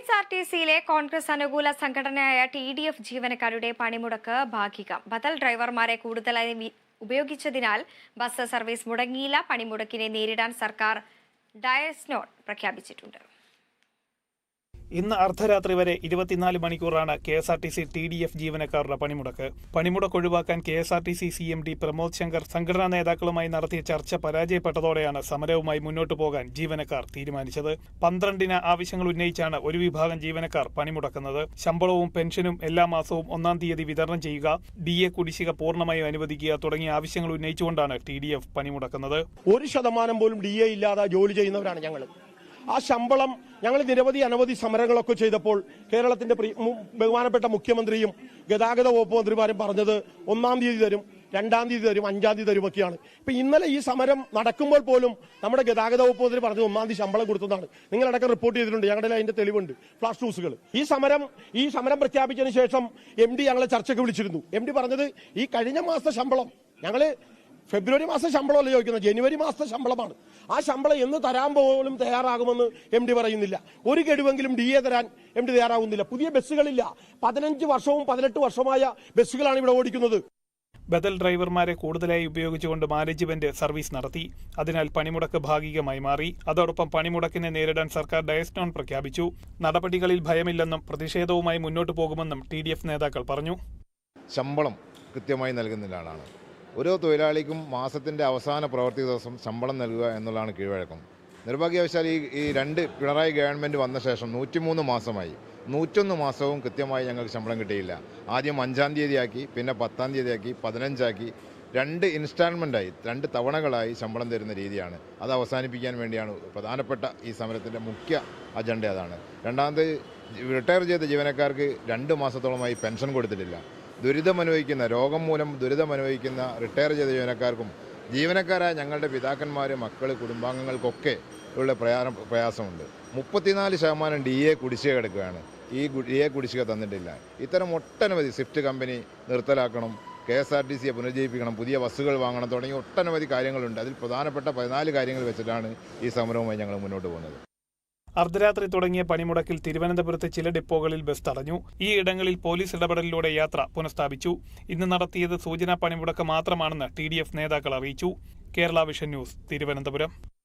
S R T സിയിലെ കോൺഗ്രസ് അനുകൂല സംഘടനയായ ടി ഡി എഫ് ജീവനക്കാരുടെ പണിമുടക്ക് ഭാഗികം. ബദൽ ഡ്രൈവർമാരെ കൂടുതലായി ഉപയോഗിച്ചതിനാൽ ബസ് സർവീസ് മുടങ്ങിയില്ല. പണിമുടക്കിനെ നേരിടാൻ സർക്കാർ ഡയസ്നോട്ട് പ്രഖ്യാപിച്ചിട്ടുണ്ട്. ഇന്ന് അർദ്ധരാത്രി വരെ ഇരുപത്തിനാല് മണിക്കൂറാണ് K S R T C T D F ജീവനക്കാരുടെ പണിമുടക്ക്. പണിമുടക്ക് ഒഴിവാക്കാൻ K S R T C C M D Pramod Shankar സംഘടനാ നേതാക്കളുമായി നടത്തിയ ചർച്ച പരാജയപ്പെട്ടതോടെയാണ് സമരവുമായി മുന്നോട്ടു പോകാൻ ജീവനക്കാർ തീരുമാനിച്ചത്. പന്ത്രണ്ടിന് ആവശ്യങ്ങൾ ഉന്നയിച്ചാണ് ഒരു വിഭാഗം ജീവനക്കാർ പണിമുടക്കുന്നത്. ശമ്പളവും പെൻഷനും എല്ലാ മാസവും ഒന്നാം തീയതി വിതരണം ചെയ്യുക ഡി എ കുടിശ്ശിക പൂർണമായും അനുവദിക്കുക തുടങ്ങിയ ആവശ്യങ്ങൾ ഉന്നയിച്ചുകൊണ്ടാണ് ടി ഡി എഫ് പണിമുടക്കുന്നത്. ഒരു ശതമാനം പോലും ഡി എ ഇല്ലാതെ ജോലി ചെയ്യുന്നവരാണ് ഞങ്ങൾ ആ ശമ്പളം ഞങ്ങൾ നിരവധി അനവധി സമരങ്ങളൊക്കെ ചെയ്തപ്പോൾ കേരളത്തിന്റെ ബഹുമാനപ്പെട്ട മുഖ്യമന്ത്രിയും ഗതാഗത വകുപ്പ് മന്ത്രിമാരും പറഞ്ഞത് ഒന്നാം തീയതി തരും രണ്ടാം തീയതി തരും അഞ്ചാം തീയതി തരും ഒക്കെയാണ് ഇപ്പൊ ഇന്നലെ ഈ സമരം നടക്കുമ്പോൾ പോലും നമ്മുടെ ഗതാഗത വകുപ്പ് മന്ത്രി പറഞ്ഞത് ഒന്നാം തീയതി ശമ്പളം കൊടുത്തതാണ്. നിങ്ങളടക്കം റിപ്പോർട്ട് ചെയ്തിട്ടുണ്ട് ഞങ്ങളുടെ അതിന്റെ തെളിവുണ്ട് ഫ്ലാഷ് ന്യൂസുകൾ. ഈ സമരം ഈ സമരം പ്രഖ്യാപിച്ചതിന് ശേഷം എം ഡി ഞങ്ങളെ ചർച്ചയ്ക്ക് വിളിച്ചിരുന്നു. എം ഡി പറഞ്ഞത് ഈ കഴിഞ്ഞ മാസത്തെ ശമ്പളം ഞങ്ങൾ ഫെബ്രുവരി മാസം ശമ്പളമല്ല ചോദിക്കുന്നത്? ജനുവരി മാസത്തെ ശമ്പളമാണ്. ആ ശമ്പളം എന്ന് തരാൻ പോലും തയ്യാറാകുമെന്ന് എം ഡി പറയുന്നില്ല. ഒരു ഗഡുവെങ്കിലും ഡി എ തരാൻ എം ഡി തയ്യാറാകുന്നില്ല. പുതിയ ബസ്സുകളില്ല. പതിനഞ്ച് വർഷവും പതിനെട്ട് വർഷമായ ബസ്സുകളാണ് ഇവിടെ ഓടിക്കുന്നത്. ബദൽ ഡ്രൈവർമാരെ കൂടുതലായി ഉപയോഗിച്ചുകൊണ്ട് മാനേജ്മെന്റ് സർവീസ് നടത്തി. അതിനാൽ പണിമുടക്ക് ഭാഗികമായി മാറി. അതോടൊപ്പം പണിമുടക്കിനെ നേരിടാൻ സർക്കാർ ഡയസ്റ്റോൺ പ്രഖ്യാപിച്ചു. നടപടികളിൽ ഭയമില്ലെന്നും പ്രതിഷേധവുമായി മുന്നോട്ട് പോകുമെന്നും ടി നേതാക്കൾ പറഞ്ഞു. ശമ്പളം കൃത്യമായി നൽകുന്നില്ല ആളാണ്. ഓരോ തൊഴിലാളിക്കും മാസത്തിന്റെ അവസാന പ്രവൃത്തി ദിവസം ശമ്പളം നൽകുക എന്നുള്ളതാണ് കീഴ്വഴക്കം. നിർഭാഗ്യവശാൽ ഈ ഈ രണ്ട് പിണറായി ഗവൺമെന്റ് വന്ന ശേഷം നൂറ്റിമൂന്ന് മാസമായി. നൂറ്റൊന്ന് മാസവും കൃത്യമായി ഞങ്ങൾക്ക് ശമ്പളം കിട്ടിയില്ല. ആദ്യം അഞ്ചാം തീയതിയാക്കി പിന്നെ പത്താം തീയതിയാക്കി പതിനഞ്ചാക്കി രണ്ട് ഇൻസ്റ്റാൾമെന്റായി രണ്ട് തവണകളായി ശമ്പളം തരുന്ന രീതിയാണ്. അത് അവസാനിപ്പിക്കാൻ വേണ്ടിയാണ് പ്രധാനപ്പെട്ട ഈ സമരത്തിന്റെ മുഖ്യ അജണ്ട അതാണ്. രണ്ടാമത് റിട്ടയർ ചെയ്ത ജീവനക്കാർക്ക് രണ്ട് മാസത്തോളമായി പെൻഷൻ കൊടുത്തിട്ടില്ല. ദുരിതമനുഭവിക്കുന്ന രോഗം മൂലം ദുരിതമനുഭവിക്കുന്ന റിട്ടയർ ചെയ്ത ജീവനക്കാർക്കും ജീവനക്കാരായ ഞങ്ങളുടെ പിതാക്കന്മാർ മക്കൾ കുടുംബാംഗങ്ങൾക്കൊക്കെ ഉള്ള പ്രയാസം പ്രയാസമുണ്ട്. മുപ്പത്തിനാല് ശതമാനം ഡി എ കുടിശ്ശിക കിടക്കുകയാണ് ഈ ഡി എ കുടിശ്ശിക തന്നിട്ടില്ല. ഇത്തരം ഒട്ടനവധി സ്വിഫ്റ്റ് കമ്പനി നിർത്തലാക്കണം കെ എസ് ആർ ടി സിയെ പുനരുജ്ജീവിപ്പിക്കണം പുതിയ ബസ്സുകൾ വാങ്ങണം തുടങ്ങിയ ഒട്ടനവധി കാര്യങ്ങളുണ്ട്. അതിൽ പ്രധാനപ്പെട്ട പതിനാല് കാര്യങ്ങൾ വെച്ചിട്ടാണ് ഈ സമരവുമായി ഞങ്ങൾ മുന്നോട്ട് പോകുന്നത്. അർദ്ധരാത്രി തുടങ്ങിയ പണിമുടക്കിൽ തിരുവനന്തപുരത്ത് ചില ഡിപ്പോകളിൽ ബസ് തടഞ്ഞു. ഈ ഇടങ്ങളിൽ പോലീസ് ഇടപെടലിലൂടെ യാത്ര പുനഃസ്ഥാപിച്ചു. ഇന്ന് നടത്തിയത് സൂചനാ പണിമുടക്ക് മാത്രമാണെന്ന് ടി നേതാക്കൾ അറിയിച്ചു. Kerala vision news Thiruvananthapuram.